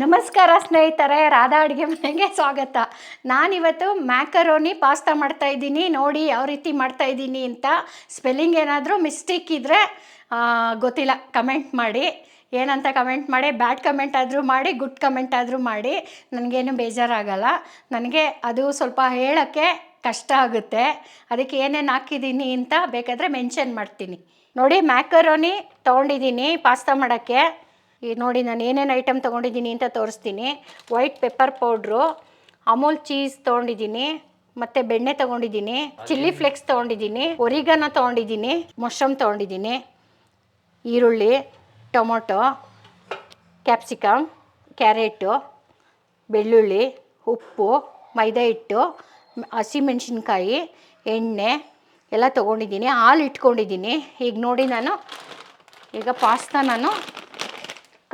ನಮಸ್ಕಾರ ಸ್ನೇಹಿತರೆ, ರಾಧಾ ಅಡುಗೆ ಮನೆಗೆ ಸ್ವಾಗತ. ನಾನಿವತ್ತು ಮ್ಯಾಕರೋನಿ ಪಾಸ್ತಾ ಮಾಡ್ತಾ ಇದ್ದೀನಿ. ನೋಡಿ, ಯಾವ ರೀತಿ ಮಾಡ್ತಾಯಿದ್ದೀನಿ ಅಂತ ಸ್ಪೆಲ್ಲಿಂಗ್ ಏನಾದರೂ ಮಿಸ್ಟೇಕ್ ಇದ್ದರೆ ಗೊತ್ತಿಲ್ಲ. ಕಮೆಂಟ್ ಮಾಡಿ. ಏನಂತ ಕಮೆಂಟ್ ಮಾಡಿ, ಬ್ಯಾಡ್ ಕಮೆಂಟ್ ಆದರೂ ಮಾಡಿ, ಗುಡ್ ಕಮೆಂಟ್ ಆದರೂ ಮಾಡಿ. ನನಗೇನು ಬೇಜಾರಾಗಲ್ಲ. ನನಗೆ ಅದು ಸ್ವಲ್ಪ ಹೇಳೋಕ್ಕೆ ಕಷ್ಟ ಆಗುತ್ತೆ. ಅದಕ್ಕೆ ಏನೇನು ಹಾಕಿದ್ದೀನಿ ಅಂತ ಬೇಕಾದರೆ ಮೆನ್ಷನ್ ಮಾಡ್ತೀನಿ. ನೋಡಿ, ಮ್ಯಾಕರೋನಿ ತೊಗೊಂಡಿದ್ದೀನಿ ಪಾಸ್ತಾ ಮಾಡೋಕ್ಕೆ. ಈಗ ನೋಡಿ ನಾನು ಏನೇನು ಐಟಮ್ ತೊಗೊಂಡಿದ್ದೀನಿ ಅಂತ ತೋರಿಸ್ತೀನಿ. White pepper powder Amul cheese ತೊಗೊಂಡಿದ್ದೀನಿ ಮತ್ತು ಬೆಣ್ಣೆ ತೊಗೊಂಡಿದ್ದೀನಿ ಚಿಲ್ಲಿ ಫ್ಲೆಕ್ಸ್ ತೊಗೊಂಡಿದ್ದೀನಿ ಒರಿಗನ ತೊಗೊಂಡಿದ್ದೀನಿ ಮಶ್ರೂಮ್ ತೊಗೊಂಡಿದ್ದೀನಿ ಈರುಳ್ಳಿ ಟೊಮೊಟೊ ಕ್ಯಾಪ್ಸಿಕಮ್ ಕ್ಯಾರೆಟು ಬೆಳ್ಳುಳ್ಳಿ ಉಪ್ಪು ಮೈದಾ ಹಿಟ್ಟು ಹಸಿ ಹಸಿಮೆಣ್ಸಿನ್ಕಾಯಿ ಎಣ್ಣೆ ಎಲ್ಲ ತೊಗೊಂಡಿದ್ದೀನಿ. ಹಾಲು ಇಟ್ಕೊಂಡಿದ್ದೀನಿ. ಈಗ ನೋಡಿ ನಾನು ಈಗ ಪಾಸ್ತಾ ನಾನು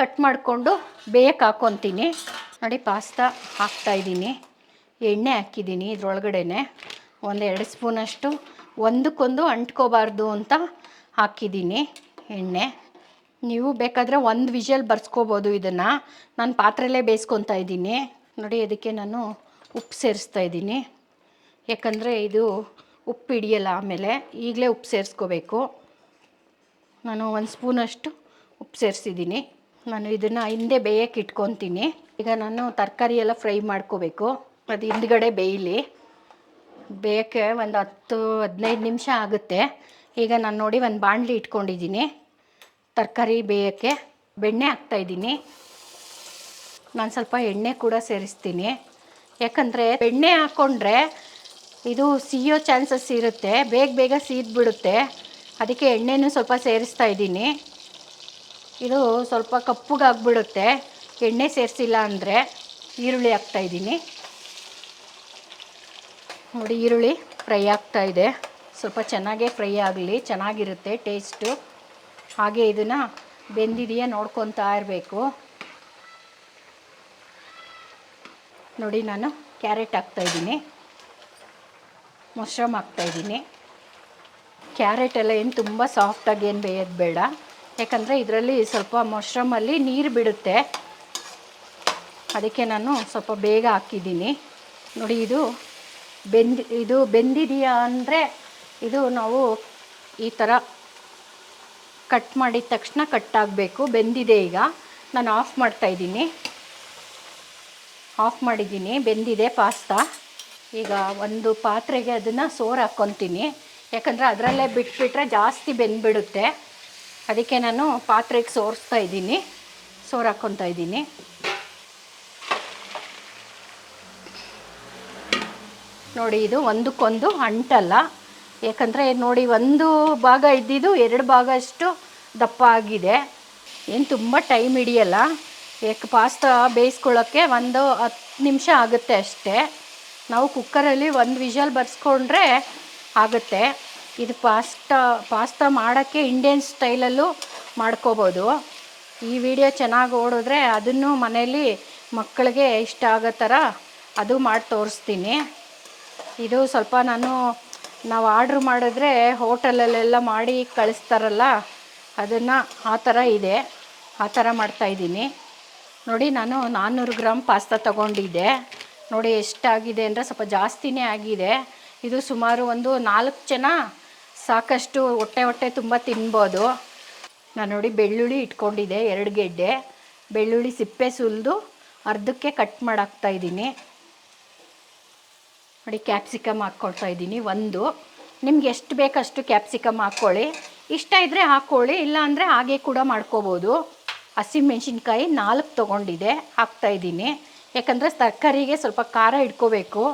ಕಟ್ ಮಾಡಿಕೊಂಡು ಬೇಯಕ್ಕೆ ಹಾಕ್ಕೊತೀನಿ ನೋಡಿ, ಪಾಸ್ತಾ ಹಾಕ್ತಾಯಿದ್ದೀನಿ ಎಣ್ಣೆ ಹಾಕಿದ್ದೀನಿ ಇದರೊಳಗಡೆನೇ. ಒಂದು ಎರಡು ಸ್ಪೂನಷ್ಟು, ಒಂದಕ್ಕೊಂದು ಅಂಟ್ಕೋಬಾರ್ದು ಅಂತ ಹಾಕಿದ್ದೀನಿ ಎಣ್ಣೆ. ನೀವು ಬೇಕಾದರೆ ಒಂದು ವಿಷಲ್ ಬರ್ಸ್ಕೋಬೋದು ಇದನ್ನು. ನಾನು ಪಾತ್ರೆಲೇ ಬೇಯಿಸ್ಕೊತಾ ಇದ್ದೀನಿ. ನೋಡಿ, ಅದಕ್ಕೆ ನಾನು ಉಪ್ಪು ಸೇರಿಸ್ತಾ ಇದ್ದೀನಿ. ಯಾಕಂದರೆ ಇದು ಉಪ್ಪು ಹಿಡಿಯಲ್ಲ ಆಮೇಲೆ ಈಗಲೇ ಉಪ್ಪು ಸೇರಿಸ್ಕೋಬೇಕು. ನಾನು ಒಂದು ಸ್ಪೂನಷ್ಟು ಉಪ್ಪು ಸೇರಿಸಿದ್ದೀನಿ. ನಾನು ಇದನ್ನು ಹಿಂದೆ ಬೇಯಕ್ಕೆ ಇಟ್ಕೊತೀನಿ. ಈಗ ನಾನು ತರಕಾರಿ ಎಲ್ಲ ಫ್ರೈ ಮಾಡ್ಕೋಬೇಕು. ಅದು ಹಿಂದ್ಗಡೆ ಬೇಯಲಿ. ಬೇಯಕ್ಕೆ ಒಂದು ಹತ್ತು, ಹದಿನೈದು ನಿಮಿಷ ಆಗುತ್ತೆ. ಈಗ ನಾನು ನೋಡಿ ಒಂದು ಬಾಣಲಿ ಇಟ್ಕೊಂಡಿದ್ದೀನಿ. ತರಕಾರಿ ಬೇಯೋಕ್ಕೆ ಬೆಣ್ಣೆ ಹಾಕ್ತಾಯಿದ್ದೀನಿ ನಾನು ಸ್ವಲ್ಪ ಎಣ್ಣೆ ಕೂಡ ಸೇರಿಸ್ತೀನಿ. ಯಾಕಂದರೆ ಬೆಣ್ಣೆ ಹಾಕ್ಕೊಂಡ್ರೆ ಇದು ಸಿಯೋ ಚಾನ್ಸಸ್ ಇರುತ್ತೆ. ಬೇಗ ಬೇಗ ಸೀದ್ಬಿಡುತ್ತೆ. ಅದಕ್ಕೆ ಎಣ್ಣೆನೂ ಸ್ವಲ್ಪ ಸೇರಿಸ್ತಾ ಇದ್ದೀನಿ. ಇದು ಸ್ವಲ್ಪ ಕಪ್ಪಗಾಗ್ಬಿಡುತ್ತೆ. ಎಣ್ಣೆ ಸೇರಿಸಿಲ್ಲ ಅಂದರೆ ಈರುಳ್ಳಿ ಹಾಕ್ತಾಯಿದ್ದೀನಿ ನೋಡಿ, ಈರುಳ್ಳಿ ಫ್ರೈ ಆಗ್ತಾಯಿದೆ ಸ್ವಲ್ಪ ಚೆನ್ನಾಗೇ ಫ್ರೈ ಆಗಲಿ, ಚೆನ್ನಾಗಿರುತ್ತೆ ಟೇಸ್ಟು. ಹಾಗೆ ಇದನ್ನು ಬೆಂದಿದೆಯಾ ನೋಡ್ಕೊತಾ ಇರಬೇಕು. ನೋಡಿ, ನಾನು ಕ್ಯಾರೆಟ್ ಹಾಕ್ತಾಯಿದ್ದೀನಿ ಮಶ್ರೂಮ್ ಹಾಕ್ತಾಯಿದ್ದೀನಿ ಕ್ಯಾರೆಟ್ ಎಲ್ಲ ಏನು ತುಂಬ ಸಾಫ್ಟಾಗಿ ಏನು ಬೇಯೋದು ಬೇಡ. ಯಾಕಂದರೆ ಇದರಲ್ಲಿ ಸ್ವಲ್ಪ ಮಶ್ರೂಮಲ್ಲಿ ನೀರು ಬಿಡುತ್ತೆ. ಅದಕ್ಕೆ ನಾನು ಸ್ವಲ್ಪ ಬೇಗ ಹಾಕಿದ್ದೀನಿ. ನೋಡಿ, ಇದು ಬೆಂದಿ, ಇದು ಬೆಂದಿದೆಯಾ ಅಂದರೆ ಇದು ನಾವು ಈ ಥರ ಕಟ್ ಮಾಡಿದ ತಕ್ಷಣ ಕಟ್ ಆಗಬೇಕು. ಬೆಂದಿದೆ ಈಗ. ನಾನು ಆಫ್ ಮಾಡ್ತಾಯಿದ್ದೀನಿ ಆಫ್ ಮಾಡಿದ್ದೀನಿ. ಬೆಂದಿದೆ ಪಾಸ್ತಾ ಈಗ ಒಂದು ಪಾತ್ರೆಗೆ ಅದನ್ನು ಸೋರ್ ಹಾಕ್ಕೊತೀನಿ ಯಾಕಂದರೆ ಅದರಲ್ಲೇ ಬಿಟ್ಬಿಟ್ರೆ ಜಾಸ್ತಿ ಬೆಂದ್ಬಿಡುತ್ತೆ. ಅದಕ್ಕೆ ನಾನು ಪಾತ್ರೆಗೆ ಸೋರಿಸ್ತಾ ಇದ್ದೀನಿ. ಸೋರು ಇದ್ದೀನಿ. ನೋಡಿ, ಇದು ಒಂದಕ್ಕೊಂದು ಅಂಟಲ್ಲ. ಯಾಕಂದರೆ ನೋಡಿ, ಒಂದು ಭಾಗ ಇದ್ದಿದ್ದು ಎರಡು ಭಾಗ ಅಷ್ಟು ದಪ್ಪ ಆಗಿದೆ. ಏನು ತುಂಬ ಟೈಮ್ ಹಿಡಿಯಲ್ಲ. ಯಾಕೆ ಪಾಸ್ತಾ ಬೇಯಿಸ್ಕೊಳ್ಳೋಕ್ಕೆ ಒಂದು ಹತ್ತು ನಿಮಿಷ ಆಗುತ್ತೆ ಅಷ್ಟೇ. ನಾವು ಕುಕ್ಕರಲ್ಲಿ ಒಂದು ವಿಷಲ್ ಬರ್ಸ್ಕೊಂಡ್ರೆ ಆಗುತ್ತೆ. ಇದು ಪಾಸ್ಟಾ, ಪಾಸ್ತಾ ಮಾಡೋಕ್ಕೆ ಇಂಡಿಯನ್ ಸ್ಟೈಲಲ್ಲೂ ಮಾಡ್ಕೋಬೋದು. ಈ ವಿಡಿಯೋ ಚೆನ್ನಾಗಿ ಓಡಿದ್ರೆ ಅದನ್ನು ಮನೇಲಿ ಮಕ್ಕಳಿಗೆ ಇಷ್ಟ ಆಗೋ ಥರ ಅದು ಮಾಡಿ ತೋರಿಸ್ತೀನಿ. ಇದು ಸ್ವಲ್ಪ ನಾನು, ನಾವು ಆರ್ಡ್ರ್ ಮಾಡಿದ್ರೆ ಹೋಟೆಲಲ್ಲೆಲ್ಲ ಮಾಡಿ ಕಳಿಸ್ತಾರಲ್ಲ, ಅದನ್ನು ಆ ಥರ ಇದೆ. ಆ ಥರ ಮಾಡ್ತಾಯಿದ್ದೀನಿ ನೋಡಿ, ನಾನು ನಾನ್ನೂರು ಗ್ರಾಮ್ ಪಾಸ್ತಾ ತೊಗೊಂಡಿದ್ದೆ. ನೋಡಿ, ಎಷ್ಟಾಗಿದೆ ಅಂದರೆ ಸ್ವಲ್ಪ ಜಾಸ್ತಿನೇ ಆಗಿದೆ. ಇದು ಸುಮಾರು ಒಂದು ನಾಲ್ಕು ಜನ ಸಾಕಷ್ಟು ಹೊಟ್ಟೆ ಹೊಟ್ಟೆ ತುಂಬ ತಿನ್ಬೋದು. ನಾನು ನೋಡಿ ಬೆಳ್ಳುಳ್ಳಿ ಇಟ್ಕೊಂಡಿದ್ದೆ, ಎರಡು ಗೆಡ್ಡೆ. ಬೆಳ್ಳುಳ್ಳಿ ಸಿಪ್ಪೆ ಸುಲಿದು ಅರ್ಧಕ್ಕೆ ಕಟ್ ಮಾಡಾಕ್ತಾ ಇದ್ದೀನಿ. ನೋಡಿ ಕ್ಯಾಪ್ಸಿಕಮ್ ಹಾಕ್ಕೊಳ್ತಾ ಇದ್ದೀನಿ, ಒಂದು. ನಿಮ್ಗೆ ಎಷ್ಟು ಬೇಕಷ್ಟು ಕ್ಯಾಪ್ಸಿಕಮ್ ಹಾಕ್ಕೊಳ್ಳಿ ಇಷ್ಟ ಇದ್ದರೆ ಹಾಕ್ಕೊಳ್ಳಿ ಇಲ್ಲ ಹಾಗೆ ಕೂಡ ಮಾಡ್ಕೋಬೋದು. ಹಸಿಮೆಣ್ಸಿನ್ಕಾಯಿ ನಾಲ್ಕು ತೊಗೊಂಡಿದೆ ಹಾಕ್ತಾಯಿದ್ದೀನಿ ಯಾಕಂದರೆ ತರಕಾರಿಗೆ ಸ್ವಲ್ಪ ಖಾರ ಇಟ್ಕೋಬೇಕು.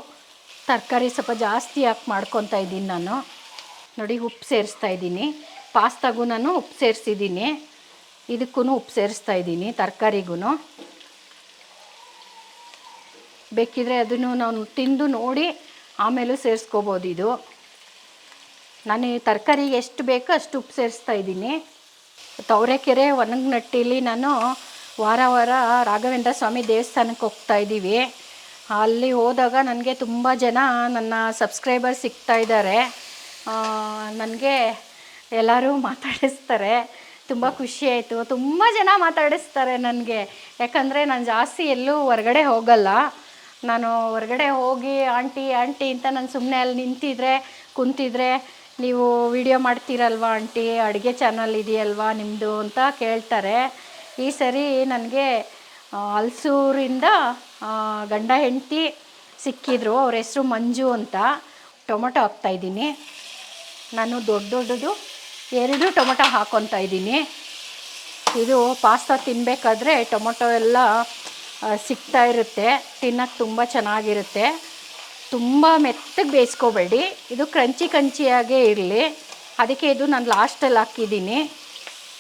ತರಕಾರಿ ಸ್ವಲ್ಪ ಜಾಸ್ತಿ ಹಾಕಿ ಮಾಡ್ಕೊತಾ ಇದ್ದೀನಿ ನಾನು. ನೋಡಿ, ಉಪ್ಪು ಸೇರಿಸ್ತಾ ಇದ್ದೀನಿ. ಪಾಸ್ತಾಗೂ ನಾನು ಉಪ್ಪು ಸೇರಿಸಿದ್ದೀನಿ. ಇದಕ್ಕೂ ಉಪ್ಪು ಸೇರಿಸ್ತಾ ಇದ್ದೀನಿ ತರಕಾರಿಗೂ ಬೇಕಿದ್ರೆ ಅದನ್ನು ನಾವು ತಿಂದು ನೋಡಿ ಆಮೇಲೂ ಸೇರಿಸ್ಕೋಬೋದು ಇದು. ನಾನು ಈ ತರಕಾರಿಗೆ ಎಷ್ಟು ಬೇಕೋ ಅಷ್ಟು ಉಪ್ಪು ಸೇರಿಸ್ತಾ ಇದ್ದೀನಿ. ತವರೆಕೆರೆ ಒಣಗ್ನಟ್ಟಿಲಿ ನಾನು ವಾರ ವಾರ ರಾಘವೇಂದ್ರ ಸ್ವಾಮಿ ದೇವಸ್ಥಾನಕ್ಕೆ ಹೋಗ್ತಾ ಇದ್ದೀವಿ. ಅಲ್ಲಿ ಹೋದಾಗ ನನಗೆ ತುಂಬ ಜನ ನನ್ನ ಸಬ್ಸ್ಕ್ರೈಬರ್ ಸಿಗ್ತಾ ಇದ್ದಾರೆ. ನನಗೆ ಎಲ್ಲರೂ ಮಾತಾಡಿಸ್ತಾರೆ. ತುಂಬ ಖುಷಿ ಆಯಿತು. ತುಂಬ ಜನ ಮಾತಾಡಿಸ್ತಾರೆ ನನಗೆ. ಯಾಕಂದರೆ ನಾನು ಜಾಸ್ತಿ ಎಲ್ಲೂ ಹೊರಗಡೆ ಹೋಗಲ್ಲ. ನಾನು ಹೊರಗಡೆ ಹೋಗಿ ಆಂಟಿ ಆಂಟಿ ಅಂತ ನಾನು ಸುಮ್ಮನೆ ಅಲ್ಲಿ ನಿಂತಿದ್ರೆ, ಕುಂತಿದ್ರೆ ನೀವು ವಿಡಿಯೋ ಮಾಡ್ತೀರಲ್ವಾ ಆಂಟಿ? ಅಡುಗೆ ಚಾನಲ್ ಇದೆಯಲ್ವಾ ನಿಮ್ಮದು ಅಂತ ಕೇಳ್ತಾರೆ. ಈ ಸರಿ ನನಗೆ ಹಲ್ಸೂರಿಂದ ಗಂಡ ಹೆಂಡತಿ ಸಿಕ್ಕಿದ್ರು. ಅವ್ರ ಹೆಸರು ಮಂಜು ಅಂತ. ಟೊಮೊಟೊ ಹಾಕ್ತಾಯಿದ್ದೀನಿ ನಾನು ದೊಡ್ಡ ದೊಡ್ಡದು ಎರಡು ಟೊಮೊಟೊ ಹಾಕ್ಕೊತಾ ಇದ್ದೀನಿ. ಇದು ಪಾಸ್ತಾ ತಿನ್ನಬೇಕಾದ್ರೆ ಟೊಮೊಟೊ ಎಲ್ಲ ಸಿಗ್ತಾ ಇರುತ್ತೆ. ತಿನ್ನೋಕ್ಕೆ ತುಂಬ ಚೆನ್ನಾಗಿರುತ್ತೆ. ತುಂಬ ಮೆತ್ತಗೆ ಬೇಯಿಸ್ಕೋಬೇಡಿ. ಇದು ಕ್ರಂಚಿ ಕ್ರಂಚಿಯಾಗೇ ಇರಲಿ. ಅದಕ್ಕೆ ಇದು ನಾನು ಲಾಸ್ಟಲ್ಲಿ ಹಾಕಿದ್ದೀನಿ.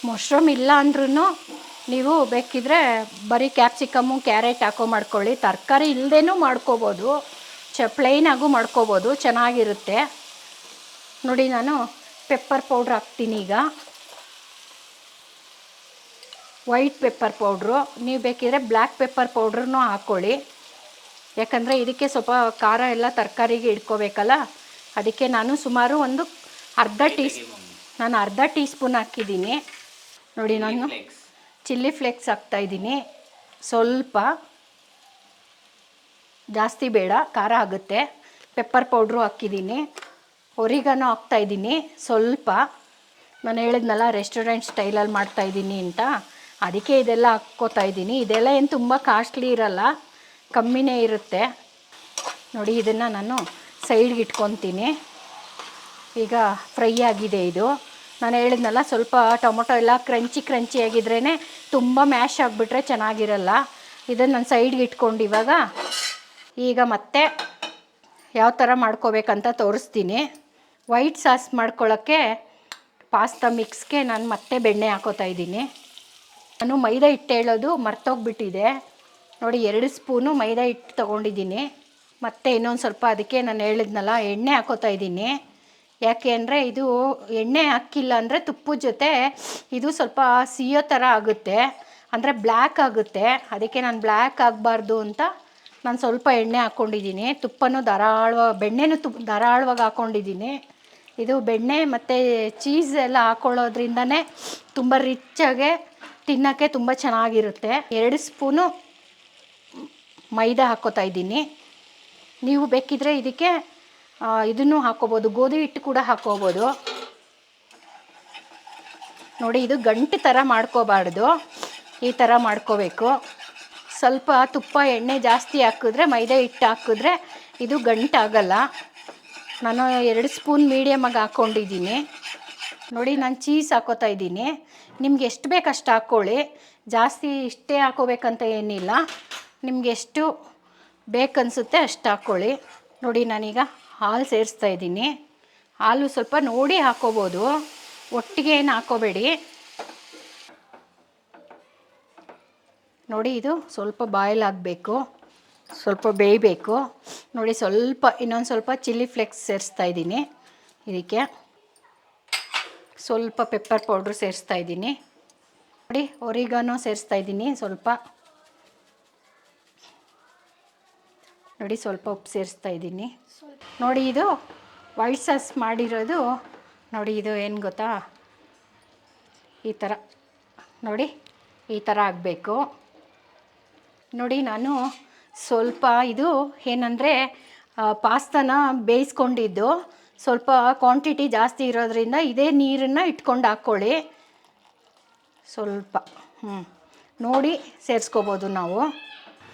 ಮಶ್ರೂಮ್ ಇಲ್ಲ ಅಂದ್ರೂ ನೀವು ಬೇಕಿದ್ರೆ ಬರೀ ಕ್ಯಾಪ್ಸಿಕಮ್ಮು, ಕ್ಯಾರೆಟ್ ಹಾಕೋ ಮಾಡ್ಕೊಳ್ಳಿ. ತರಕಾರಿ ಇಲ್ಲದೇನೂ ಮಾಡ್ಕೋಬೋದು. ಚ ಪ್ಲೈನಾಗೂ ಮಾಡ್ಕೋಬೋದು. ಚೆನ್ನಾಗಿರುತ್ತೆ. ನೋಡಿ ನಾನು ಪೆಪ್ಪರ್ ಪೌಡ್ರ್ ಹಾಕ್ತೀನಿ ಈಗ. ವೈಟ್ ಪೆಪ್ಪರ್ ಪೌಡ್ರು ನೀವು ಬೇಕಿದ್ರೆ ಬ್ಲ್ಯಾಕ್ ಪೆಪ್ಪರ್ ಪೌಡ್ರನ್ನೂ ಹಾಕ್ಕೊಳ್ಳಿ ಯಾಕಂದರೆ ಇದಕ್ಕೆ ಸ್ವಲ್ಪ ಖಾರ ಎಲ್ಲ ತರಕಾರಿಗೆ ಇಟ್ಕೋಬೇಕಲ್ಲ? ಅದಕ್ಕೆ ನಾನು ಸುಮಾರು ಒಂದು ಅರ್ಧ ಟೀ ನಾನು ಅರ್ಧ ಟೀ ಸ್ಪೂನ್ ಹಾಕಿದ್ದೀನಿ. ನೋಡಿ ನಾನು ಚಿಲ್ಲಿ ಫ್ಲೇಕ್ಸ್ ಹಾಕ್ತಾಯಿದ್ದೀನಿ ಸ್ವಲ್ಪ ಜಾಸ್ತಿ ಬೇಡ ಖಾರ ಆಗುತ್ತೆ. ಪೆಪ್ಪರ್ ಪೌಡ್ರು ಹಾಕಿದ್ದೀನಿ. ಒರಿಗನೋ ಹಾಕ್ತಾಯಿದ್ದೀನಿ ಸ್ವಲ್ಪ. ನಾನು ಹೇಳಿದ್ನಲ್ಲ ರೆಸ್ಟೋರೆಂಟ್ ಸ್ಟೈಲಲ್ಲಿ ಮಾಡ್ತಾಯಿದ್ದೀನಿ ಅಂತ. ಅದಕ್ಕೆ ಇದೆಲ್ಲ ಹಾಕ್ಕೋತಾ ಇದ್ದೀನಿ. ಇದೆಲ್ಲ ಏನು ತುಂಬ ಕಾಸ್ಟ್ಲಿ ಇರಲ್ಲ. ಕಮ್ಮಿನೇ ಇರುತ್ತೆ. ನೋಡಿ, ಇದನ್ನು ನಾನು ಸೈಡ್ಗೆ ಇಟ್ಕೊತೀನಿ. ಈಗ ಫ್ರೈ ಆಗಿದೆ ಇದು. ನಾನು ಹೇಳಿದ್ನಲ್ಲ, ಸ್ವಲ್ಪ ಟೊಮೊಟೊ ಎಲ್ಲ ಕ್ರಂಚಿ ಕ್ರಂಚಿ ಆಗಿದ್ರೇ ತುಂಬ ಮ್ಯಾಶ್ ಆಗಿಬಿಟ್ರೆ ಚೆನ್ನಾಗಿರಲ್ಲ. ಇದನ್ನು ನಾನು ಸೈಡ್ಗೆ ಇಟ್ಕೊಂಡು ಇವಾಗ ಈಗ ಮತ್ತೆ ಯಾವ ಥರ ಮಾಡ್ಕೋಬೇಕಂತ ತೋರಿಸ್ತೀನಿ. ವೈಟ್ ಸಾಸ್ ಮಾಡ್ಕೊಳ್ಳೋಕ್ಕೆ ಪಾಸ್ತಾ ಮಿಕ್ಸ್ಗೆ ನಾನು ಮತ್ತೆ ಬೆಣ್ಣೆ ಹಾಕೋತಾ ಇದ್ದೀನಿ. ನಾನು ಮೈದಾ ಹಿಟ್ಟು ಹೇಳೋದು ಮರ್ತೋಗ್ಬಿಟ್ಟಿದೆ. ನೋಡಿ, ಎರಡು ಸ್ಪೂನು ಮೈದಾ ಹಿಟ್ಟು ತೊಗೊಂಡಿದ್ದೀನಿ. ಮತ್ತೆ ಇನ್ನೊಂದು ಸ್ವಲ್ಪ ಅದಕ್ಕೆ ನಾನು ಹೇಳಿದ್ನಲ್ಲ, ಎಣ್ಣೆ ಹಾಕೋತಾ ಇದ್ದೀನಿ. ಯಾಕೆ ಅಂದರೆ ಇದು ಎಣ್ಣೆ ಹಾಕಿಲ್ಲ ಅಂದರೆ ತುಪ್ಪದ ಜೊತೆ ಇದು ಸ್ವಲ್ಪ ಸಿಯೋ ಥರ ಆಗುತ್ತೆ. ಅಂದರೆ ಬ್ಲ್ಯಾಕ್ ಆಗುತ್ತೆ. ಅದಕ್ಕೆ ನಾನು ಬ್ಲ್ಯಾಕ್ ಆಗಬಾರ್ದು ಅಂತ ನಾನು ಸ್ವಲ್ಪ ಎಣ್ಣೆ ಹಾಕ್ಕೊಂಡಿದ್ದೀನಿ. ತುಪ್ಪನೂ ಧಾರಾಳವಾಗಿ, ಬೆಣ್ಣೆನೂ ತುಪ್ಪ ಧಾರಾಳವಾಗಿ ಹಾಕ್ಕೊಂಡಿದ್ದೀನಿ. ಇದು ಬೆಣ್ಣೆ ಮತ್ತು ಚೀಸ್ ಎಲ್ಲ ಹಾಕ್ಕೊಳ್ಳೋದ್ರಿಂದನೇ ತುಂಬ ರಿಚ್ಚಾಗೆ ತಿನ್ನೋಕ್ಕೆ ತುಂಬ ಚೆನ್ನಾಗಿರುತ್ತೆ. ಎರಡು ಸ್ಪೂನು ಮೈದಾ ಹಾಕ್ಕೋತಾ ಇದ್ದೀನಿ. ನೀವು ಬೇಕಿದ್ರೆ ಇದಕ್ಕೆ ಇದನ್ನು ಹಾಕ್ಕೋಬೋದು ಗೋಧಿ ಹಿಟ್ಟು ಕೂಡ ಹಾಕ್ಕೋಬೋದು ನೋಡಿ, ಇದು ಗಂಟು ಥರ ಮಾಡ್ಕೋಬಾರ್ದು. ಈ ಥರ ಮಾಡ್ಕೋಬೇಕು. ಸ್ವಲ್ಪ ತುಪ್ಪ, ಎಣ್ಣೆ ಜಾಸ್ತಿ ಹಾಕಿದ್ರೆ, ಮೈದಾ ಹಿಟ್ಟು ಹಾಕಿದ್ರೆ ಇದು ಗಂಟಾಗಲ್ಲ. ನಾನು ಎರಡು ಸ್ಪೂನ್ ಮೀಡಿಯಮಾಗಿ ಹಾಕ್ಕೊಂಡಿದ್ದೀನಿ ನೋಡಿ, ನಾನು ಚೀಸ್ ಹಾಕೋತಾ ಇದ್ದೀನಿ. ನಿಮ್ಗೆ ಎಷ್ಟು ಬೇಕು ಅಷ್ಟು ಹಾಕ್ಕೊಳ್ಳಿ ಜಾಸ್ತಿ ಇಷ್ಟೇ ಹಾಕೋಬೇಕಂತ ಏನಿಲ್ಲ. ನಿಮ್ಗೆ ಎಷ್ಟು ಬೇಕನ್ಸುತ್ತೆ ಅಷ್ಟು ಹಾಕ್ಕೊಳ್ಳಿ ನೋಡಿ, ನಾನೀಗ ಹಾಲು ಸೇರಿಸ್ತಾ ಇದ್ದೀನಿ. ಹಾಲು ಸ್ವಲ್ಪ ನೋಡಿ ಹಾಕೋಬೋದು. ಒಟ್ಟಿಗೆ ಏನು ಹಾಕೋಬೇಡಿ. ನೋಡಿ, ಇದು ಸ್ವಲ್ಪ ಬಾಯ್ಲ್ ಆಗಬೇಕು. ಸ್ವಲ್ಪ ಬೇಯಬೇಕು. ನೋಡಿ ಸ್ವಲ್ಪ, ಇನ್ನೊಂದು ಸ್ವಲ್ಪ ಚಿಲ್ಲಿ ಫ್ಲೆಕ್ಸ್ ಸೇರಿಸ್ತಾ ಇದ್ದೀನಿ. ಇದಕ್ಕೆ ಸ್ವಲ್ಪ ಪೆಪ್ಪರ್ ಪೌಡ್ರ್ ಸೇರಿಸ್ತಾ ಇದ್ದೀನಿ. ನೋಡಿ, ಒರಿಗಾನೋ ಸೇರಿಸ್ತಾ ಇದ್ದೀನಿ ಸ್ವಲ್ಪ. ನೋಡಿ, ಸ್ವಲ್ಪ ಉಪ್ಪು ಸೇರಿಸ್ತಾ ಇದ್ದೀನಿ. ನೋಡಿ, ಇದು ವೈಟ್ ಸಾಸ್ ಮಾಡಿರೋದು. ನೋಡಿ, ಇದು ಏನು ಗೊತ್ತಾ? ಈ ಥರ ನೋಡಿ, ಈ ಥರ ಆಗಬೇಕು. ನೋಡಿ, ನಾನು ಸ್ವಲ್ಪ ಇದು ಏನಂದರೆ ಪಾಸ್ತಾನ ಬೇಯಿಸ್ಕೊಂಡಿದ್ದು. ಸ್ವಲ್ಪ ಕ್ವಾಂಟಿಟಿ ಜಾಸ್ತಿ ಇರೋದ್ರಿಂದ ಇದೇ ನೀರನ್ನು ಇಟ್ಕೊಂಡು ಹಾಕ್ಕೊಳ್ಳಿ. ಸ್ವಲ್ಪ ಹ್ಞೂ ನೋಡಿ ಸೇರಿಸ್ಕೋಬೋದು ನಾವು.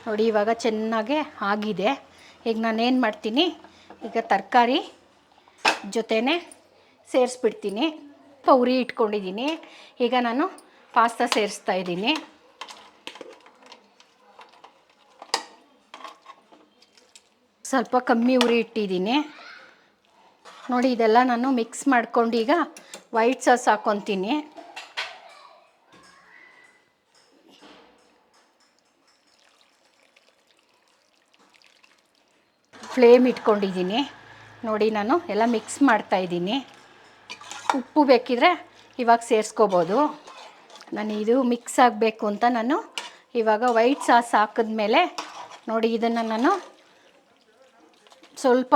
ನೋಡಿ ಇವಾಗ ಚೆನ್ನಾಗೆ ಆಗಿದೆ. ಈಗ ನಾನೇನು ಮಾಡ್ತೀನಿ, ಈಗ ತರಕಾರಿ ಜೊತೆನೇ ಸೇರಿಸ್ಬಿಡ್ತೀನಿ. ಪೌರಿ ಇಟ್ಕೊಂಡಿದ್ದೀನಿ. ಈಗ ನಾನು ಪಾಸ್ತಾ ಸೇರಿಸ್ತಾ ಇದ್ದೀನಿ. ಸ್ವಲ್ಪ ಕಮ್ಮಿ ಉರಿ ಇಟ್ಟಿದ್ದೀನಿ. ನೋಡಿ, ಇದೆಲ್ಲ ನಾನು ಮಿಕ್ಸ್ ಮಾಡ್ಕೊಂಡು ಈಗ ವೈಟ್ ಸಾಸ್ ಹಾಕ್ಕೊತೀನಿ ಫ್ಲೇಮ್ ಇಟ್ಕೊಂಡಿದ್ದೀನಿ. ನೋಡಿ, ನಾನು ಎಲ್ಲ ಮಿಕ್ಸ್ ಮಾಡ್ತಾ ಇದ್ದೀನಿ. ಉಪ್ಪು ಬೇಕಿದ್ರೆ ಇವಾಗ ಸೇರಿಸ್ಕೋಬೋದು. ನಾನು ಇದು ಮಿಕ್ಸ್ ಆಗಬೇಕು ಅಂತ ನಾನು ಇವಾಗ ವೈಟ್ ಸಾಸ್ ಹಾಕಿದ್ಮೇಲೆ ನೋಡಿ, ಇದನ್ನು ನಾನು ಸ್ವಲ್ಪ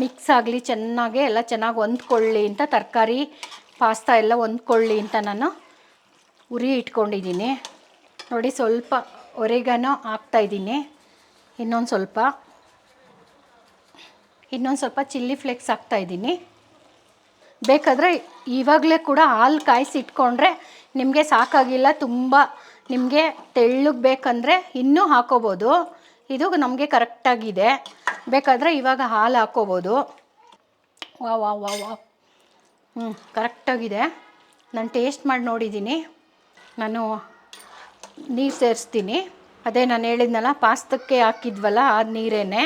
ಮಿಕ್ಸ್ ಆಗಲಿ, ಚೆನ್ನಾಗಿ ಎಲ್ಲ ಚೆನ್ನಾಗಿ ಹೊಂದ್ಕೊಳ್ಳಿ ಅಂತ, ತರಕಾರಿ, ಪಾಸ್ತಾ ಎಲ್ಲ ಹೊಂದ್ಕೊಳ್ಳಿ ಅಂತ ನಾನು ಉರಿ ಇಟ್ಕೊಂಡಿದ್ದೀನಿ. ನೋಡಿ, ಸ್ವಲ್ಪ ಒರೆಗನೋ ಹಾಕ್ತಾಯಿದ್ದೀನಿ ಇನ್ನೊಂದು ಸ್ವಲ್ಪ ಇನ್ನೊಂದು ಸ್ವಲ್ಪ ಚಿಲ್ಲಿ ಫ್ಲೇಕ್ಸ್ ಹಾಕ್ತಾಯಿದ್ದೀನಿ ಬೇಕಾದರೆ ಇವಾಗಲೇ ಕೂಡ ಹಾಲು ಕಾಯಿಸಿ ಇಟ್ಕೊಂಡ್ರೆ ನಿಮಗೆ ಸಾಕಾಗಿಲ್ಲ, ತುಂಬ ನಿಮಗೆ ತೆಳ್ಳಗೆ ಬೇಕಂದರೆ ಇನ್ನೂ ಹಾಕೋಬೋದು. ಇದು ನಮಗೆ ಕರೆಕ್ಟಾಗಿದೆ ಬೇಕಾದರೆ ಇವಾಗ ಹಾಲು ಹಾಕ್ಕೋಬೋದು. ವಾ ವಾ ವಾ ವಾ ಹ್ಞೂ ಕರೆಕ್ಟಾಗಿದೆ ನಾನು ಟೇಸ್ಟ್ ಮಾಡಿ ನೋಡಿದ್ದೀನಿ ನಾನು ನೀರು ಸೇರಿಸ್ತೀನಿ. ಅದೇ ನಾನು ಹೇಳಿದ್ನಲ್ಲ, ಪಾಸ್ತಕ್ಕೆ ಹಾಕಿದ್ವಲ್ಲ ಆ ನೀರೇನೆ.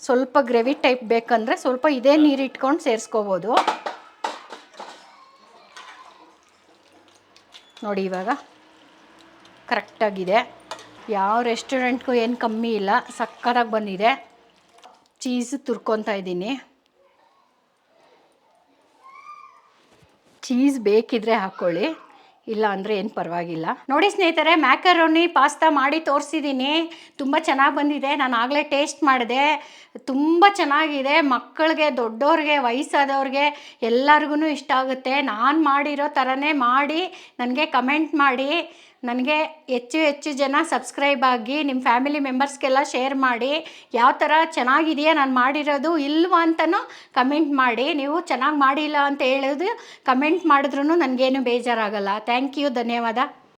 ಸ್ವಲ್ಪ ಗ್ರೇವಿ ಟೈಪ್ ಬೇಕಂದರೆ ಸ್ವಲ್ಪ ಇದೇ ನೀರು ಇಟ್ಕೊಂಡು ಸೇರಿಸ್ಕೋಬೋದು. ನೋಡಿ ಇವಾಗ. ಕರೆಕ್ಟಾಗಿದೆ ಯಾವ ರೆಸ್ಟೋರೆಂಟ್ಗೂ ಏನು ಕಮ್ಮಿ ಇಲ್ಲ, ಸಕ್ಕತ್ತಾಗಿ ಬಂದಿದೆ. ಚೀಸ್ ತುರ್ಕೊತಾ ಇದ್ದೀನಿ. ಚೀಸ್ ಬೇಕಿದ್ರೆ ಹಾಕ್ಕೊಳ್ಳಿ ಇಲ್ಲ ಅಂದರೆ ಏನು ಪರವಾಗಿಲ್ಲ. ನೋಡಿ ಸ್ನೇಹಿತರೆ, ಮ್ಯಾಕರೋನಿ ಪಾಸ್ತಾ ಮಾಡಿ ತೋರಿಸಿದ್ದೀನಿ. ತುಂಬ ಚೆನ್ನಾಗಿ ಬಂದಿದೆ. ನಾನು ಆಗಲೇ ಟೇಸ್ಟ್ ಮಾಡಿದೆ. ತುಂಬ ಚೆನ್ನಾಗಿದೆ. ಮಕ್ಕಳಿಗೆ ದೊಡ್ಡವ್ರಿಗೆ ವಯಸ್ಸಾದವ್ರಿಗೆ ಎಲ್ಲರಿಗೂ ಇಷ್ಟ ಆಗುತ್ತೆ. ನಾನು ಮಾಡಿರೋ ಥರನೇ ಮಾಡಿ, ನನಗೆ ಕಮೆಂಟ್ ಮಾಡಿ. ನನಗೆ ಹೆಚ್ಚು ಹೆಚ್ಚು ಜನ ಸಬ್ಸ್ಕ್ರೈಬ್ ಆಗಿ ನಿಮ್ಮ ಫ್ಯಾಮಿಲಿ ಮೆಂಬರ್ಸ್ಗೆಲ್ಲ ಶೇರ್ ಮಾಡಿ, ಯಾವ ಥರ ಚೆನ್ನಾಗಿದೆಯಾ? ನಾನು ಮಾಡಿರೋದು ಇಲ್ವಾ? ಅಂತಲೂ ಕಮೆಂಟ್ ಮಾಡಿ. ನೀವು ಚೆನ್ನಾಗಿ ಮಾಡಿಲ್ಲ ಅಂತ ಹೇಳೋದು ಕಮೆಂಟ್ ಮಾಡಿದ್ರೂ ನನಗೇನು ಬೇಜಾರಾಗಲ್ಲ. ಥ್ಯಾಂಕ್ ಯು ಧನ್ಯವಾದ.